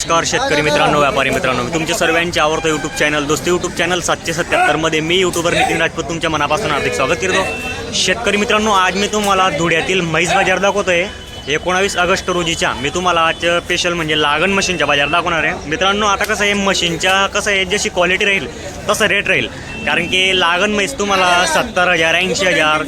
नमस्कार शेतकरी मित्रांनो व्यापारी मित्रांनो. मी तुमच्या सर्वांचे आवडतं यूट्यूब चॅनल दोस्ती यूट्यूब चॅनल सातशे सत्याहत्तरमध्ये मी यूट्यूबर नितीन राजपूत तुमच्या मनापासून हार्दिक स्वागत करतो. शेतकरी मित्रांनो आज मी तुम्हाला धुळ्यातील म्हैस बाजार दाखवतोय. एकोणावीस ऑगस्ट रोजीच्या मी तुम्हाला आज स्पेशल म्हणजे लागण मशीनच्या बाजार दाखवणार आहे. मित्रांनो आता कसं आहे मशीनच्या कसं आहे जशी क्वालिटी राहील तसं रेट राहील. कारण की लागण म्हैस तुम्हाला सत्तर हजार ऐंशी हजार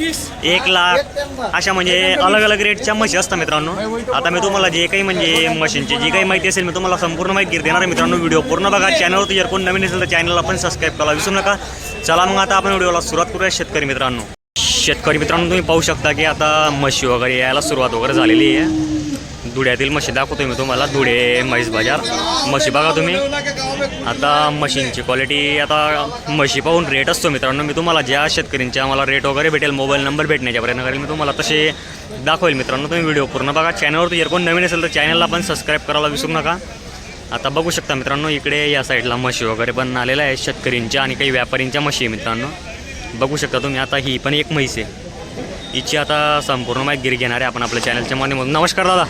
एक लाख अशा म्हणजे अलग अलग रेटच्या म्हशी असतात मित्रांनो. आता मी तुम्हाला जे काही म्हणजे मशीनची जी काही माहिती असेल मी तुम्हाला संपूर्ण माहिती देणार आहे मित्रांनो. व्हिडिओ पूर्ण बघा. चॅनलवरती जर कोण नवीन असेल तर चॅनलला पण सबस्क्राईब करायला विसरू नका. चला मग आता आपण व्हिडिओला सुरुवात करूया शेतकरी मित्रांनो. शेतकरी मित्रांनो तुम्ही पाहू शकता की आता म्हशी वगैरे यायला सुरुवात वगैरे झालेली आहे. धुळ्यातील म्हशी दाखवतो मी तुम्हाला धुळे म्हैस बाजार. म्हशी बघा तुम्ही. आता मशीनची क्वालिटी आता म्हशी पाहून रेट असतो मित्रांनो. मी तुम्हाला ज्या शेतकऱ्यांच्या मला रेट वगैरे भेटेल मोबाईल नंबर भेटण्याच्या प्रयत्न करेल मी तुम्हाला तसे दाखवेल मित्रांनो. तुम्ही व्हिडिओ पूर्ण बघा. चॅनलवरती जर कोण नवीन असेल तर चॅनलला पण सबस्क्राईब करायला विसरू नका. आता बघू शकता मित्रांनो इकडे या साईडला म्हशी वगैरे पण आलेल्या आहे शेतकऱ्यांच्या आणि काही व्यापाऱ्यांच्या म्हशी आहे मित्रांनो. बघू शकता तुम्ही आता ही पण एक म्हैस आहे. हिची आता संपूर्ण माहिती घेणार आहे आपण आपल्या चॅनलच्या माध्यमातून. नमस्कार दादा.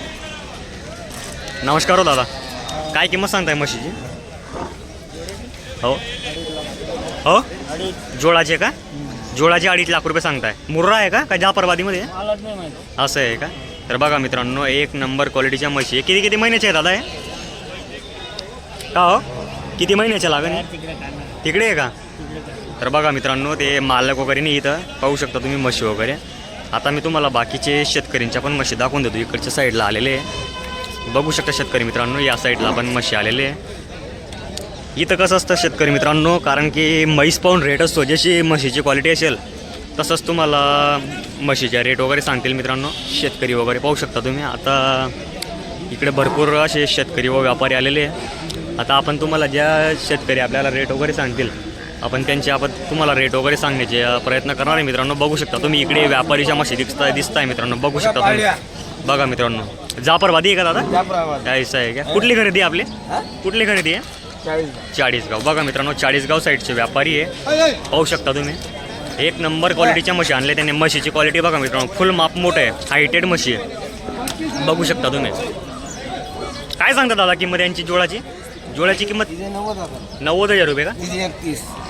नमस्कार हो दादा. काय किंमत सांगताय म्हशीची? हो. हो? जोळाचे का? जोळाचे अडीच लाख रुपये सांगताय. मुर्रा आहे का? का जापरवादीमध्ये असं आहे का? तर बघा मित्रांनो एक नंबर क्वालिटीच्या म्हशी आहे. किती किती महिन्याचे आहे दादा हे? का हो? किती महिन्याच्या आहे? तिकडे काय आहे का? काय तर बघा मित्रांनो ते मालक वगैरे नाही इथं. पाहू शकता तुम्ही म्हशी वगैरे. आता मी तुम्हाला बाकीचे शेतकऱ्यांच्या पण म्हशी दाखवून देतो. इकडच्या साईडला आलेले बघू शकता शेतकरी मित्रांनो या साईडला पण म्हशी आलेले इथं कसं असतं शेतकरी मित्रांनो कारण की म्हैस पाहून रेट असतो. जशी म्हशीची क्वालिटी असेल तसंच तुम्हाला म्हशीच्या रेट वगैरे सांगतील मित्रांनो. शेतकरी वगैरे पाहू शकता तुम्ही. आता इकडे भरपूर असे शेतकरी व व्यापारी आलेले आहे. आता आपण तुम्हाला ज्या शेतकरी आपल्याला रेट वगैरे सांगतील आपण त्यांचे आपण तुम्हाला रेट वगैरे सांगण्याचे प्रयत्न करणार आहे मित्रांनो. बघू शकता तुम्ही इकडे व्यापारीच्या म्हशी दिसताय दिसताय मित्रांनो. बघू शकता तुम्ही. बघा मित्रांनो. जापरवादी आहे का दादा? चाळीस आहे का? कुठली खरेदी आहे आपली? कुठली खरेदी आहे? चाळीसगाव बघा मित्रांनो चाळीसगाव साईडचे व्यापारी आहे. पाहू शकता तुम्ही. एक नंबर क्वालिटीच्या म्हशी आणले त्यांनी. म्हशीची क्वालिटी बघा मित्रांनो. फुल माप मोठं आहे. हायटेड म्हशी आहे. बघू शकता तुम्ही. काय सांगता दादा किंमत यांची जोळाची जोळाची किंमत नव्वद हजार. रुपये का?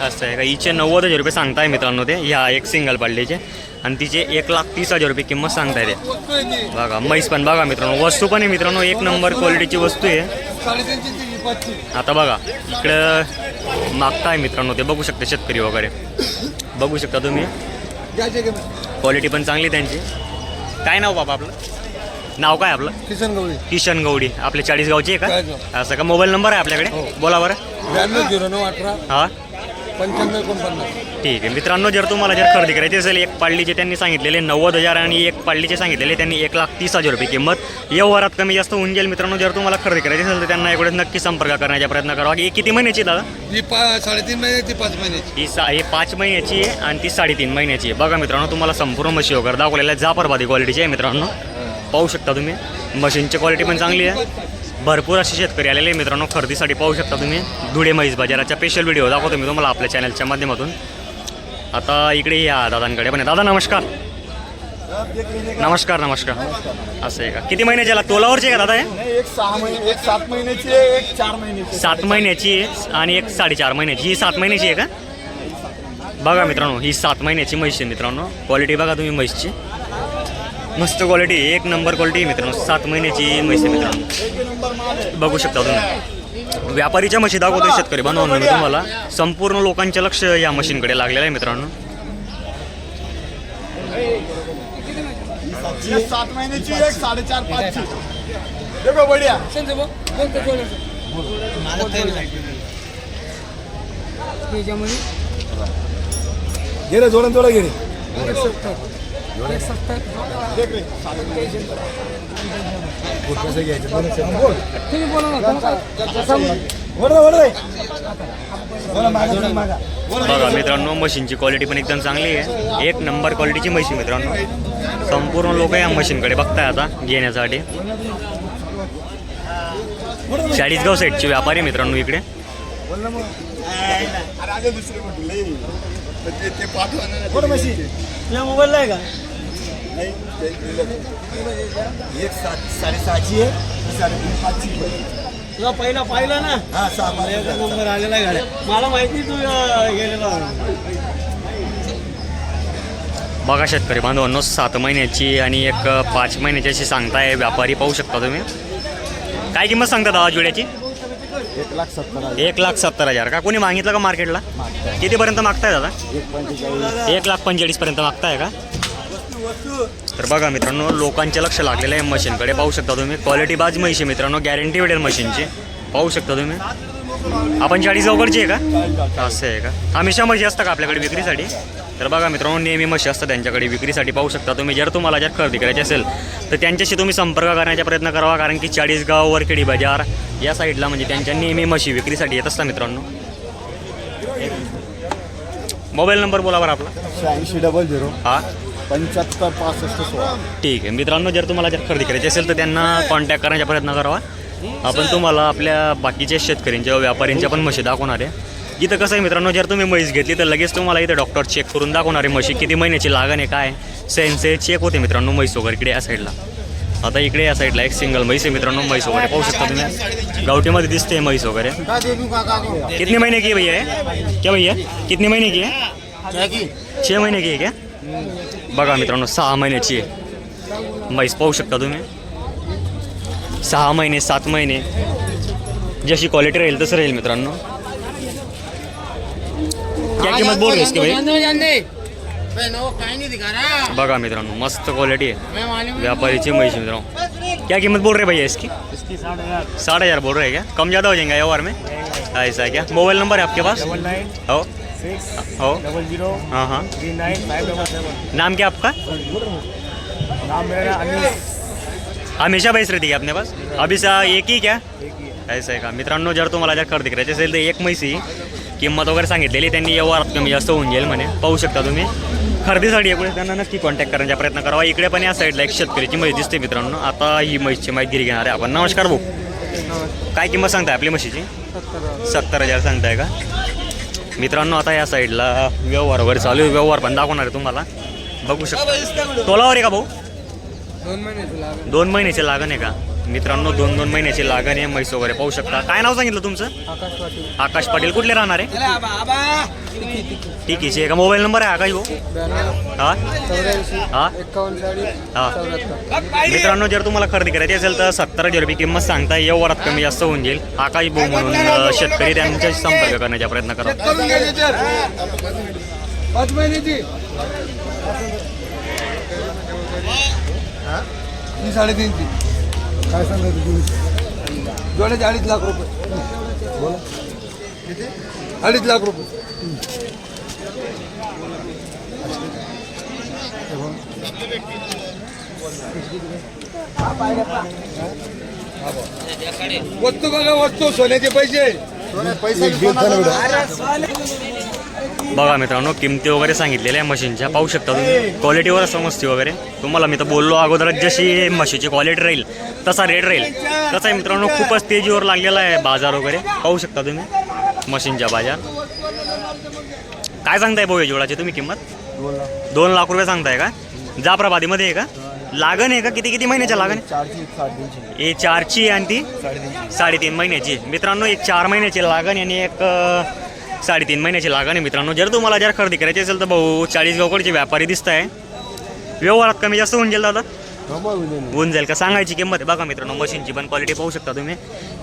असं आहे का? हिचे नव्वद हजार रुपये सांगताय मित्रांनो ते. ह्या एक सिंगल पाडलीचे. आणि तिचे एक लाख तीस हजार रुपये किंमत सांगताय ते. बघा म्हैस पण बघा मित्रांनो. वस्तू पण आहे मित्रांनो. एक नंबर क्वालिटीची वस्तू आहे. आता बघा इकडं मागताय मित्रांनो ते. बघू शकता शेतकरी वगैरे. बघू शकता तुम्ही. क्वालिटी पण चांगली त्यांची. काय नाव बाबा आपलं? नाव काय आपलं? किशन गवळी. किशन गौडी आपले चाळीस गावचे आहे का. असं का? मोबाईल नंबर आहे आपल्याकडे? बोला बरं. ब्याण्णव झिरो नऊ अठरा हा. पंच्याण्णव एकोणपन्नास. ठीक आहे. मित्रांनो जर तुम्हाला जर खरेदी करायची असेल एक पाळलीचे त्यांनी सांगितलेले नव्वद हजार आणि एक पाळलीचे सांगितलेले त्यांनी एक लाख तीस हजार रुपये किंमत. व्यवहारात कमी जास्त होऊन जाईल मित्रांनो जर तुम्हाला खरेदी करायची असेल तर त्यांना एवढेच नक्की संपर्क करण्याचा प्रयत्न करावा ही किती महिन्याची दादा? ही पा साडेतीन महिन्याची पाच महिन्याची. ही सा ही पाच महिन्याची आहे आणि ती साडेतीन महिन्याची आहे. बघा मित्रांनो तुम्हाला संपूर्ण म्हशी वगैरे दाखवलेल्या जापरबादी क्वालिटीची आहे मित्रांनो. पाहू शकता तुम्ही. मशीनची क्वालिटी पण चांगली आहे. भरपूर असे शेतकरी आलेले आहे मित्रांनो खरेदीसाठी पाहू शकता तुम्ही. धुळे म्हैस बाजाराचा स्पेशल व्हिडिओ दाखवतो मी तुम्हाला आपल्या चॅनलच्या माध्यमातून. आता इकडे या दादांकडे. पण. दादा नमस्कार. नमस्कार नमस्कार. असं आहे का? किती महिन्याची आला तोलावरची का दादा हे? एक सहा महिने एक सात महिन्याची आहे एक चार महिन्याची सात महिन्याची आहे आणि एक साडेचार महिन्याची. ही सात महिन्याची आहे का? बघा मित्रांनो ही सात महिन्याची म्हैस आहे मित्रांनो. क्वालिटी बघा तुम्ही म्हैसची. मस्त क्वालिटी एक नंबर क्वालिटी आहे मित्रांनो. सात महिन्याची म्हैस आहे मित्रांनो. बघू शकता तुम्ही. व्यापारीच्या म्हशी दाखवतो शेतकरी बनवून मी तुम्हाला. संपूर्ण लोकांचे लक्ष या मशीनकडे लागलेलं आहे मित्रांनो. सात महिन्याची एक साडेचार पाचची. देखो बढिया जोडून जोडा घे रे बघा मित्रांनो मशीनची क्वालिटी पण एकदम चांगली आहे. एक नंबर क्वालिटीची मशीन मित्रांनो. संपूर्ण लोक या मशीनकडे बघताय आता घेण्यासाठी. चाळीसगाव साईडचे व्यापारी मित्रांनो इकडे. ते मशी तुझ्या मोबाईलला आहे का? एक सात साडेसहाची आहे साडेतीन साडेतीन पाचची तुला पहिला पाहिला ना? हा सहा मला नंबर आलेला आहे गाड्या. मला माहिती तू अं, गेलेला बघा शेतकरी बांधवांनो सात महिन्याची आणि एक पाच महिन्याची अशी सांगताय व्यापारी पाहू शकता तुम्ही. काय किंमत सांगता दादा जुड्याची? एक लाख सत्तर हजार. एक लाख सत्तर हजार. का कोणी मागितलं का मार्केटला? कितीपर्यंत मागताय दादा? एक पंचेचाळीस. एक लाख पंचेचाळीसपर्यंत मागताय का? तर बघा मित्रांनो लोकांचे लक्ष लागलेलं आहे मशीनकडे. पाहू शकता तुम्ही क्वालिटी बाज म्हैशी मित्रांनो गॅरंटी भेटेल मशीनची. पाहू शकता तुम्ही. आपण चाळीस गावकडची आहे का? असं आहे का? हमेशा म्हशी असतं का आपल्याकडे विक्रीसाठी? तर बघा मित्रांनो नेहमी म्हशी असतात त्यांच्याकडे विक्रीसाठी. पाहू शकता तुम्ही जर तुम्हाला जर खरेदी करायची असेल तर त्यांच्याशी तुम्ही संपर्क करण्याचा प्रयत्न करावा कारण की चाळीसगाव वरखेडी बाजार या साईडला म्हणजे त्यांच्या नेहमी म्हशी विक्रीसाठी येत असतात मित्रांनो. मोबाईल नंबर बोला बरं आपला. शहाऐंशी डबल झिरो हा. पंच्याहत्तर पासष्ट सोळा. ठीक आहे. मित्रांनो जर तुम्हाला जर खरेदी करायची असेल तर त्यांना कॉन्टॅक्ट करण्याचा प्रयत्न करावा. आपण तुम्हाला आपल्या बाकीच्या शेतकऱ्यांच्या व्यापाऱ्यांच्या पण म्हशी दाखवणार आहे. इथं कसं आहे मित्रांनो जर तुम्ही म्हैस घेतली तर लगेच तुम्हाला इथं डॉक्टर चेक करून दाखवणार आहे म्हशी किती महिन्याची लागण आहे काय सेन्से चेक होते मित्रांनो म्हैस वगैरे इकडे या साईडला आता इकडे या साईडला एक सिंगल म्हैस आहे मित्रांनो म्हैस वगैरे. पाहू शकता तुम्ही. गावठीमध्ये दिसते म्हैस वगैरे. कितने महिने की भैया है? क्या भैया? कितने महिने की है? महिने महीने की आहे क्या? बघा मित्रांनो सहा महिन्याची आहे. म्हैस पाहू शकता तुम्ही. सहा महिने सात महिने. जशी क्वालिटी राहील तसं राहील मित्रांनो. क्या किंमत बोल रहे हो इसकी भाई? बघा मित्रांनो मस्त क्वालिटी आहे. व्यापारी ची म्हैस मित्रांनो। क्या कीमत बोल रहे भैया इसकी? साठ हज़ार। बोल रहे हैं क्या? कम ज़्यादा हो जाएँगे व्यवहार में? ऐसा क्या? मोबाइल नंबर है आपके पास? हो। हो। ज़ीरो हाँ हाँ। Three nine five double seven. नाम क्या आपका? नाम मेरा हमेशा भैंस रहती है अपने पास? अभी सा एक ही क्या? ऐसा आहे का मित्रांनो जर तुम्हाला जर खरेदी करायची असेल तर एक म्हैसी किंमत वगैरे सांगितलेली त्यांनी व्यवहारात कमी जास्त होऊन जाईल म्हणे. पाहू शकता तुम्ही. खरेदीसाठी एकूण त्यांना नक्की कॉन्टॅक्ट करण्याचा प्रयत्न करावा. इकडे पण या साईडला एक शेतकऱ्याची म्हैस दिसते मित्रांनो. आता ही म्हैसची माहिती घेणार आहे आपण. नमस्कार भाऊ. काय किंमत सांगताय आपली म्हशीची? सत्तर हजार सांगताय का? मित्रांनो आता या साईडला व्यवहार वगैरे चालू आहे. व्यवहार पण दाखवणार आहे तुम्हाला. बघू शकता. तोलावर आहे का भाऊ? दोन महिन्याची लागण आहे का? मित्रांनो दोन दोन महिन्याची लागण आहे म्हैस वगैरे पाहू शकता. काय नाव सांगितलं तुमचं? आकाश पाटील. आकाश पाटील कुठले राहणार आहे? ठीक आहे का मोबाईल नंबर आहे आकाश भाऊ? हा? हा? हा. मित्रांनो जर तुम्हाला खरेदी करायची असेल तर सत्तर हजार रुपये किंमत सांगता व्यवहारात कमी जास्त होऊन जाईल. आकाश भाऊ म्हणून शेतकरी त्यांच्याशी संपर्क करण्याचा प्रयत्न करा. साडेतीनची. काय सांगायचं तुम्ही? जोड्याचे अडीच लाख रुपये. बोला. अडीच लाख रुपये. वस्तू बघा वस्तू सोन्याचे पैसे. पैसे. बघा मित्रांनो किमती वगैरे सांगितलेल्या आहे मशीनच्या. पाहू शकता तुम्ही क्वालिटीवर समजते वगैरे. तुम्हाला मी तर बोललो अगोदरच जशी म्हशीची क्वालिटी राहील तसा रेट राहील. कसं आहे मित्रांनो खूपच तेजीवर लागलेला आहे बाजार वगैरे. पाहू शकता तुम्ही मशीनच्या बाजार. काय सांगताय भाऊ या जोडाची तुम्ही किंमत? दोन लाख रुपये सांगताय का? जाफराबादीमध्ये आहे का? लागण आहे का? किती किती महिन्याच्या लागण आहे? हे चारची आणि ती साडेतीन महिन्याची. मित्रांनो एक चार महिन्याची लागण आणि एक साडेतीन महिन्याची लागण आहे मित्रांनो. जर तुम्हाला जर खरेदी करायची असेल तर भाऊ चाळीस गावकडचे व्यापारी दिसत आहे व्यवहारात कमी जास्त होऊन जाईल दादा? होऊन जाईल का? सांगायची किंमत आहे. बघा मित्रांनो मशीनची पण क्वालिटी पाहू शकता तुम्ही.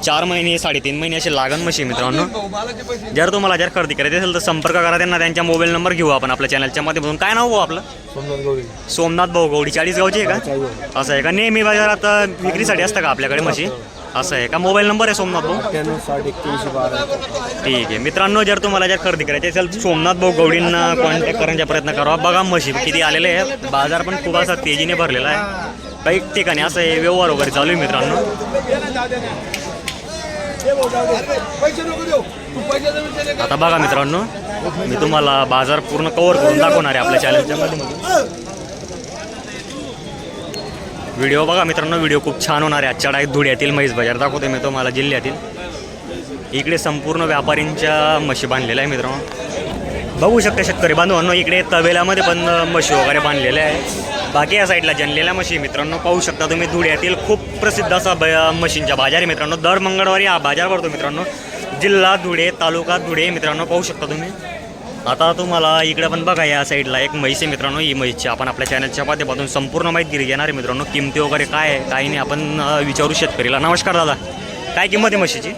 चार महिने साडेतीन महिने अशी लागण मशीन मित्रांनो. जर तुम्हाला जर खरेदी करायची असेल तर संपर्क करा त्यांना. त्यांच्या मोबाईल नंबर घेऊ आपण आपल्या चॅनलच्या माध्यमातून. काय नाव भाऊ आपलं? सोमनाथ गौरी सोमनाथ भाऊ गौडी चाळीस गावची आहे का? असं आहे का? नेहमी बाजारात विक्रीसाठी असतं का आपल्याकडे म्हशी असं आहे का? मोबाईल नंबर आहे सोमनाथ भाऊ? अठ्ठ्याण्णव साठ एक्क्याऐंशी बारा. ठीक आहे. मित्रांनो जर तुम्हाला जर खरेदी करायची असेल सोमनाथ भाऊ गौडींना कॉन्टॅक्ट करण्याचा प्रयत्न करावा बघा म्हशी किती आलेले आहे बाजार पण खूप असा तेजीने भरलेला आहे. काही ठिकाणी असं आहे व्यवहार वगैरे चालू आहे मित्रांनो. आता बघा मित्रांनो मी तुम्हाला बाजार पूर्ण कव्हर करून दाखवणार आहे आपल्या चॅनलच्या माध्यमातून. व्हिडिओ बघा मित्रांनो व्हिडिओ खूप छान होणार आहे. आजच्या डायरेक्ट धुळ्यातील म्हैस बाजार दाखवते मी तुम्हाला जिल्ह्यातील. इकडे संपूर्ण व्यापारींच्या म्हशी बांधलेल्या आहे मित्रांनो. बघू शकता शेतकरी बांधवांनो इकडे तबेल्यामध्ये पण म्हशी वगैरे बांधलेल्या आहे बाकी या साईडला जनलेल्या म्हशी मित्रांनो पाहू शकता तुम्ही धुळ्यातील खूप प्रसिद्ध असा ब म्हशींचा बाजार आहे मित्रांनो. दर मंगळवारी हा बाजार भरतो मित्रांनो. जिल्हा धुळे तालुका धुळे मित्रांनो पाहू शकता तुम्ही. आता तुम्हाला इकडे पण बघा या साईडला एक म्हैस आहे मित्रांनो ही म्हैसची. आपण आपल्या चॅनलच्या माध्यमातून संपूर्ण माहिती घेणार आहे मित्रांनो. किमती वगैरे काय आहे काही नाही आपण विचारू शेतकरीला. नमस्कार दादा. काय किंमत आहे म्हशीची?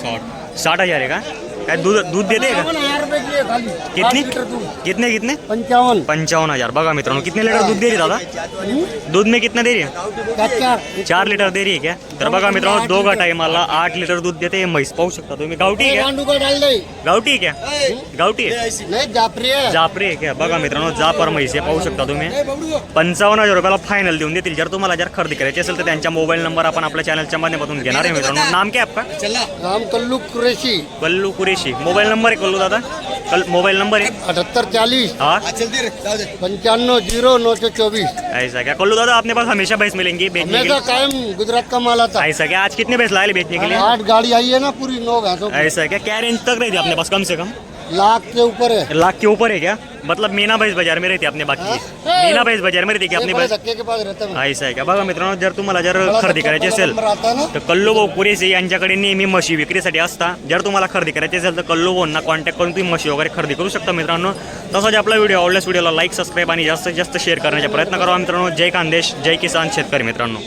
साठ. साठ हजार आहे का? काय दूध दूध देते का? कितनी? कितने कितने? पंचावन पंचावन्न हज़ार. बघा मित्रांनो कितने लिटर दूध दे रही दादा? दूध में कितना दे रही है? चार लिटर दे रही है क्या? तर बघा मित्रांनो दोघा टायमाला आठ लिटर दूध देते हे म्हैस. पाहू शकता तुम्ही. गावठी आहे गावठी क्या? गावठी आहे? जापरे आहे. क्या? बघा मित्रांनो जापर म्हैस आहे. पाहू शकता तुम्ही. पंचावन्न हज़ार रुपयाला फायनल देऊन देतील. जर तुम्हाला जर खरेदी करायची असेल तर त्यांच्या मोबाईल नंबर आपण आपल्या चॅनलच्या माध्यमातून घेणार आहे मित्रांनो. नाम काय आपका? राम कल्लू कुरेशी. कल्लू कुरेशी. मोबाईल नंबर आहे कल्लू दादा. कल मोबाईल नंबर आहे अठहत्तर चालीस हाँ? पंचानवे जीरो नौ सौ चौबीस ऐसा क्या कल्लू दादा अपने पास हमेशा भैंस मिलेंगी बेचने के हमेशा लिए. कायम गुजरात का माल आता. ऐसा क्या आज कितने भैंस लाए बेचने के लिए? आठ गाड़ी आई है ना पूरी नौ भैंसों की। ऐसा क्या क्या रेंज तक रहती है अपने पास? कम से कम? लाख के ऊपर है. लाख के ऊपर है क्या? मतलब मीना भैंस बाजार में रहती अपने बाकी। मीना भैंस बाजार में रहती के पास रहता है। ऐसा आहे का बघा मित्रांनो जर तुम्हाला जर खरेदी करायची असेल तर कल्लू भाऊ पुरेसे यांच्याकडे नेहमी म्हशी विक्रीसाठी असता. जर तुम्हाला खरेदी करायची असेल तर कल्लू भाऊंना कॉन्टॅक्ट करून तुम्ही म्हशी वगैरे खरेदी करू शकता मित्रांनो. तसाच आपला व्हिडिओ आवडल्यास व्हिडिओला लाईक सबस्क्राईब आणि जास्तीत जास्त शेअर करण्याचा प्रयत्न करा मित्रांनो. जय खानदेश जय किसान शेतकरी मित्रांनो.